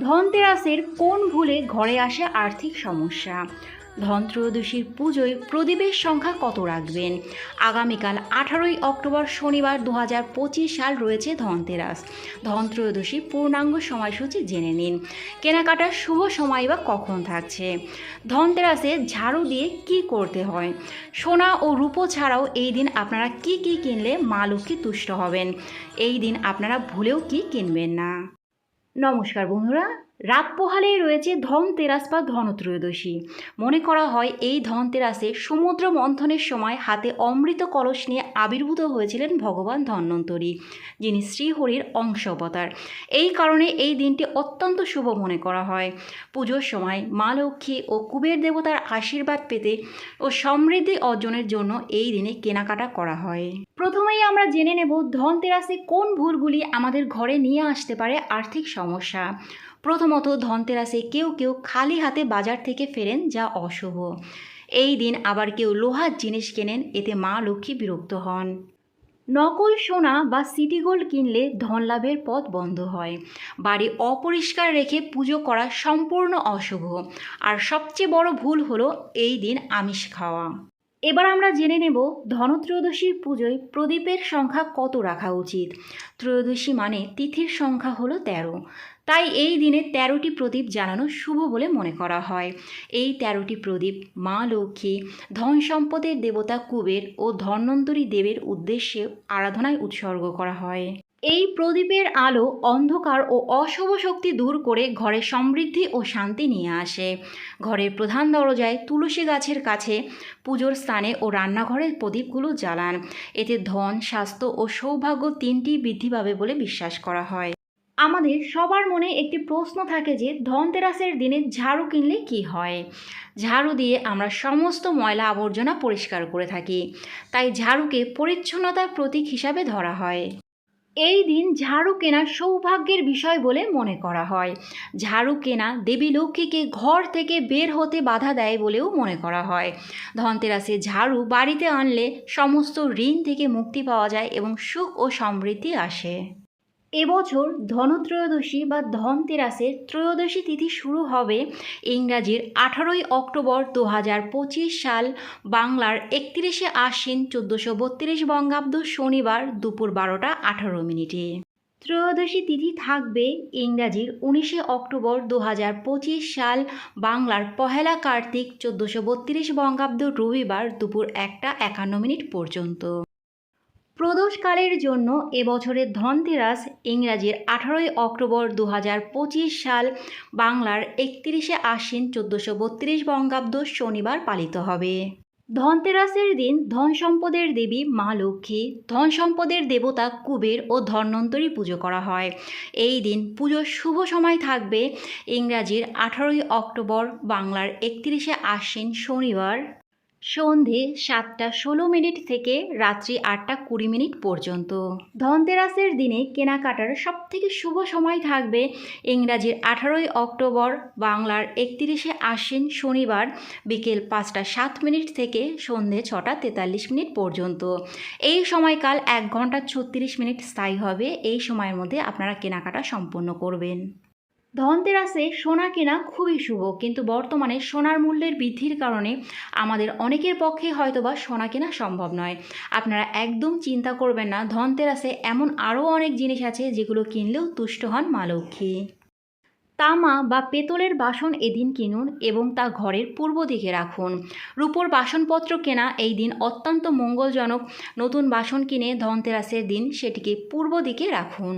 ধনতেরাসের কোন ভুলে ঘরে আসে আর্থিক সমস্যা? ধনত্রয়োদশীর পুজোয় প্রদীপের সংখ্যা কত রাখবেন? আগামীকাল আঠারোই অক্টোবর শনিবার দু হাজার পঁচিশ সাল রয়েছে ধনতেরাস। ধনত্রয়োদশীর পূর্ণাঙ্গ সময়সূচি জেনে নিন। কেনাকাটার শুভ সময় বা কখন থাকছে? ধনতেরাসে ঝাড়ু দিয়ে কি করতে হয়? সোনা ও রূপো ছাড়াও এই দিন আপনারা কি কি কিনলে মা লক্ষ্মী তুষ্ট হবেন? এই দিন আপনারা ভুলেও কি কিনবেন না? নমস্কার বন্ধুরা রাত পোহালেই রয়েছে ধনতেরাস বা ধনত্রয়োদশী মনে করা হয় এই ধনতেরাসে সমুদ্র মন্থনের সময় হাতে অমৃত কলস নিয়ে আবির্ভূত হয়েছিলেন ভগবান ধন্বন্তরী, যিনি শ্রীহরির অংশ অবতার। এই কারণে এই দিনটি অত্যন্ত শুভ মনে করা হয়। পুজোর সময় মা লক্ষ্মী ও কুবের দেবতার আশীর্বাদ পেতে ও সমৃদ্ধি অর্জনের জন্য এই দিনে কেনাকাটা করা হয়। প্রথমেই আমরা জেনে নেব ধনতেরাসে কোন ভুলগুলি আমাদের ঘরে নিয়ে আসতে পারে আর্থিক সমস্যা। প্রথমত ধনতেরাসে কেউ কেউ খালি হাতে বাজার থেকে ফেরেন যা অশুভ। এই দিন আবার কেউ লোহার জিনিস কেনেন, এতে মা লক্ষ্মী বিরক্ত হন। নকল সোনা বা সিটি গোল্ড কিনলে ধন লাভের পথ বন্ধ হয়। বাড়ি অপরিষ্কার রেখে পুজো করা সম্পূর্ণ অশুভ। আর সবচেয়ে বড় ভুল হলো এই দিন আমিষ খাওয়া। এবার আমরা জেনে নেব ধনত্রয়োদশীর পুজোয় প্রদীপের সংখ্যা কত রাখা উচিত। ত্রয়োদশী মানে তিথির সংখ্যা হলো তেরো। তাই এই দিনে তেরোটি প্রদীপ জ্বালানো শুভ বলে মনে করা হয়। এই তেরোটি প্রদীপ মা লক্ষ্মী, ধন সম্পদের দেবতা কুবের ও ধন্বন্তরী দেবের উদ্দেশ্যে আরাধনায় উৎসর্গ করা হয়। এই প্রদীপের আলো অন্ধকার ও অশুভ শক্তি দূর করে ঘরে সমৃদ্ধি ও শান্তি নিয়ে আসে। ঘরের প্রধান দরজায় তুলসী গাছের কাছে পুজোর স্থানে ও রান্নাঘরের প্রদীপগুলো জ্বালান। এতে ধন, স্বাস্থ্য ও সৌভাগ্য তিনটি বৃদ্ধি পাবে বলে বিশ্বাস করা হয়। আমাদের সবার মনে একটি প্রশ্ন থাকে যে, ধনতেরাসের দিনে ঝাড়ু কিনলে কি হয়? ঝাড়ু দিয়ে আমরা সমস্ত ময়লা আবর্জনা পরিষ্কার করে থাকি। তাই ঝাড়ুকে পরিচ্ছন্নতার প্রতীক হিসাবে ধরা হয়। এই দিন ঝাড়ু কেনা সৌভাগ্যের বিষয় বলে মনে করা হয়। ঝাড়ু কেনা দেবী লক্ষ্মীকে ঘর থেকে বের হতে বাধা দেয় বলেও মনে করা হয়। ধনতেরাসে ঝাড়ু বাড়িতে আনলে সমস্ত ঋণ থেকে মুক্তি পাওয়া যায় এবং সুখ ও সমৃদ্ধি আসে। এবছর ধনত্রয়োদশী বা ধনতেরাসের ত্রয়োদশী তিথি শুরু হবে ইংরাজির আঠারোই অক্টোবর দু হাজার পঁচিশ সাল, বাংলার একত্রিশে আশ্বিন চোদ্দোশো বত্রিশ বঙ্গাব্দ শনিবার দুপুর বারোটা আঠারো মিনিটে। ত্রয়োদশী তিথি থাকবে ইংরাজির উনিশে অক্টোবর দু হাজার পঁচিশ সাল, বাংলার পহেলা কার্তিক চোদ্দোশো বত্রিশ বঙ্গাব্দ রবিবার দুপুর একটা একান্ন মিনিট পর্যন্ত। প্রদোষকালের জন্য এবছরের ধনতেরাস ইংরাজির আঠারোই অক্টোবর দু হাজার পঁচিশ সাল বাংলার একত্রিশে আশ্বিন চোদ্দোশো বত্রিশ বঙ্গাব্দ শনিবার পালিত হবে। ধনতেরাসের দিন ধন সম্পদের দেবী মা লক্ষ্মী, ধন সম্পদের দেবতা কুবের ও ধন্বন্তরী পুজো করা হয়। এই দিন পুজোর শুভ সময় থাকবে ইংরাজির আঠারোই অক্টোবর বাংলার একত্রিশে আশ্বিন শনিবার। সন্ধে সাতটা ষোলো মিনিট থেকে রাত্রি আটটা কুড়ি মিনিট পর্যন্ত। ধনতেরাসের দিনে কেনাকাটার সবথেকে শুভ সময় থাকবে ইংরাজির আঠারোই অক্টোবর, বাংলার একত্রিশে আশ্বিন শনিবার বিকেল পাঁচটা সাত মিনিট থেকে সন্ধে ছটা তেতাল্লিশ মিনিট পর্যন্ত। এই সময়কাল এক ঘণ্টা ছত্রিশ মিনিট স্থায়ী হবে। এই সময়ের মধ্যে আপনারা কেনাকাটা সম্পন্ন করবেন। ধনতেরাসে সোনা কেনা খুবই শুভ, কিন্তু বর্তমানে সোনার মূল্যের বৃদ্ধির কারণে আমাদের অনেকের পক্ষে হয়তোবা সোনা কেনা সম্ভব নয়। আপনারা একদম চিন্তা করবেন না, ধনতেরাসে এমন আরও অনেক জিনিস আছে যেগুলো কিনলেও তুষ্ট হন মা লক্ষ্মী। তামা বা পেতলের বাসন এদিন কিনুন এবং তা ঘরের পূর্ব দিকে রাখুন। রূপোর বাসনপত্র কেনা এই দিন অত্যন্ত মঙ্গলজনক। নতুন বাসন কিনে ধনতেরাসের দিন সেটিকে পূর্ব দিকে রাখুন।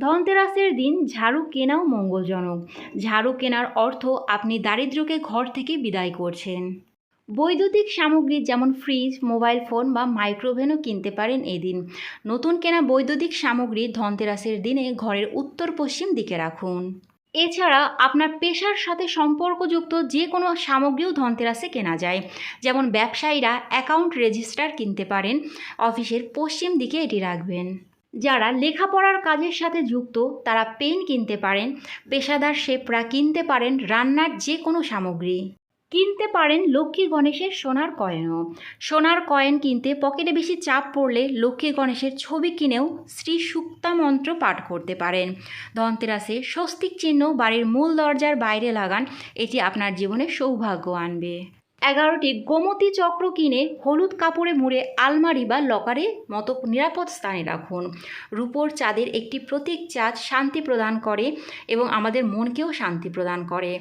ধনতেরাসের দিন ঝাড়ু কেনাও মঙ্গলজনক। ঝাড়ু কেনার অর্থ আপনি দারিদ্র্যকে ঘর থেকে বিদায় করছেন। বৈদ্যুতিক সামগ্রী যেমন ফ্রিজ, মোবাইল ফোন বা মাইক্রোওভেনও কিনতে পারেন এদিন। নতুন কেনা বৈদ্যুতিক সামগ্রী ধনতেরাসের দিনে ঘরের উত্তর পশ্চিম দিকে রাখুন। এছাড়া আপনার পেশার সাথে সম্পর্কযুক্ত যে কোনো সামগ্রীও ধনতেরাসে কেনা যায়। যেমন ব্যবসায়ীরা অ্যাকাউন্ট রেজিস্টার কিনতে পারেন, অফিসের পশ্চিম দিকে এটি রাখবেন। যারা লেখাপড়ার কাজের সাথে যুক্ত, তারা পেন কিনতে পারেন, পেশাদার শেফরা কিনতে পারেন রান্নার যে কোনো সামগ্রী। কিনতে পারেন লক্ষ্মী গণেশের সোনার কয়েনও। সোনার কয়েন কিনতে পকেটে বেশি চাপ পড়লে লক্ষ্মী গণেশের ছবি কিনেও শ্রী সুক্তা মন্ত্র পাঠ করতে পারেন। ধনতেরাসে স্বস্তিক চিহ্ন বাড়ির মূল দরজার বাইরে লাগান, এটি আপনার জীবনে সৌভাগ্য আনবে। এগারোটি গোমতী চক্র কিনে হলুদ কাপড়ে মুড়ে আলমারি বা লকারে মতো নিরাপদ স্থানে রাখুন। রূপোর চাঁদের একটি প্রতীক চাঁদ শান্তি প্রদান করে এবং আমাদের মনকেও শান্তি প্রদান করে।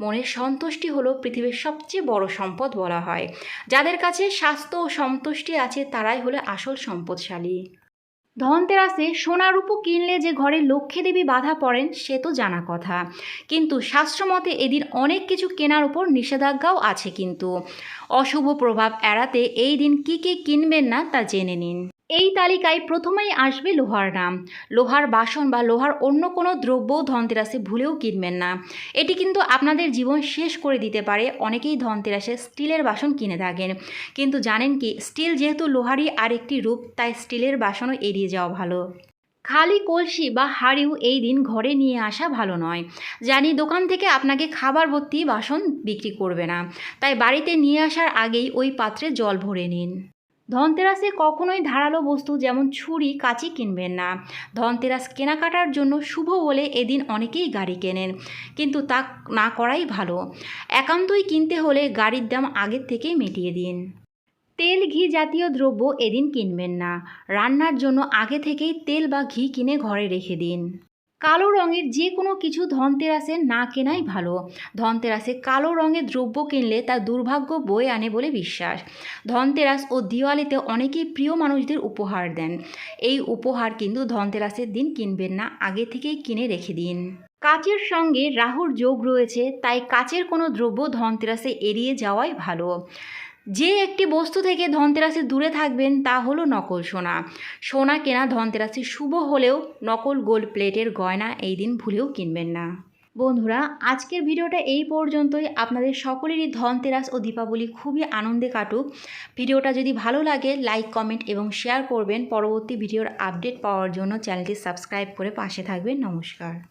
মনের সন্তুষ্টি হলো পৃথিবীর সবচেয়ে বড় সম্পদ বলা হয়। যাদের কাছে স্বাস্থ্য ও সন্তুষ্টি আছে, তারাই হলো আসল সম্পদশালী। ধনতেরাসে সোনা রূপো কিনলে যে ঘরে লক্ষ্মী দেবী বাধা পড়েন, সে তো জানা কথা। কিন্তু শাস্ত্রমতে এদিন অনেক কিছু কেনার উপর নিষেধাজ্ঞাও আছে কিন্তু। অশুভ প্রভাব এড়াতে এই দিন কী কী কিনবেন না তা জেনে নিন। এই তালিকায় প্রথমেই আসবে লোহার নাম লোহার বাসন বা লোহার অন্য কোনো দ্রব্য ধনতেরাসে ভুলেও কিনবেন না। এটি কিন্তু আপনাদের জীবন শেষ করে দিতে পারে। অনেকেই ধনতেরাসে স্টিলের বাসন কিনে থাকেন। কিন্তু জানেন কি, স্টিল যেহেতু লোহারই আরেকটি রূপ, তাই স্টিলের বাসনও এড়িয়ে যাওয়া ভালো। খালি কলসি বা হাঁড়িও এই দিন ঘরে নিয়ে আসা ভালো নয়। জানি দোকান থেকে আপনাকে খাবার ভর্তি বাসন বিক্রি করবে না। তাই বাড়িতে নিয়ে আসার আগেই ওই পাত্রে জল ভরে নিন। ধনতেরাসে কখনোই ধারালো বস্তু যেমন ছুরি, কাঁচি কিনবেন না। ধনতেরাস কেনাকাটার জন্য শুভ বলে এদিন অনেকেই গাড়ি কেনেন, কিন্তু তা না করাই ভালো। একান্তই কিনতে হলে গাড়ির দাম আগের থেকেই মিটিয়ে দিন। তেল, ঘি জাতীয় দ্রব্য এদিন কিনবেন না। রান্নার জন্য আগে থেকেই তেল বা ঘি কিনে ঘরে রেখে দিন। কালো রঙের যে কোনো কিছু ধনতেরাসে না কেনাই ভালো। ধনতেরাসে কালো রঙের দ্রব্য কিনলে তা দুর্ভাগ্য বয়ে আনে বলে বিশ্বাস। ধনতেরাস ও দিওয়ালিতে অনেকেই প্রিয় মানুষদের উপহার দেন। এই উপহার কিন্তু ধনতেরাসের দিন কিনবেন না, আগে থেকেই কিনে রেখে দিন। কাচের সঙ্গে রাহুর যোগ রয়েছে, তাই কাচের কোনো দ্রব্য ধনতেরাসে এড়িয়ে যাওয়াই ভালো। যে একটি বস্তু থেকে ধনতেরাসে দূরে থাকবেন, তা হলো নকল সোনা। সোনা কেনা ধনতেরাসে শুভ হলেও নকল গোল্ড প্লেটের গয়না এই দিন ভুলেও কিনবেন না। বন্ধুরা, আজকের ভিডিওটা এই পর্যন্তই। আপনাদের সকলেরই ধনতেরাস ও দীপাবলি খুবই আনন্দে কাটুক। ভিডিওটা যদি ভালো লাগে, লাইক, কমেন্ট এবং শেয়ার করবেন। পরবর্তী ভিডিওর আপডেট পাওয়ার জন্য চ্যানেলটি সাবস্ক্রাইব করে পাশে থাকবেন। নমস্কার।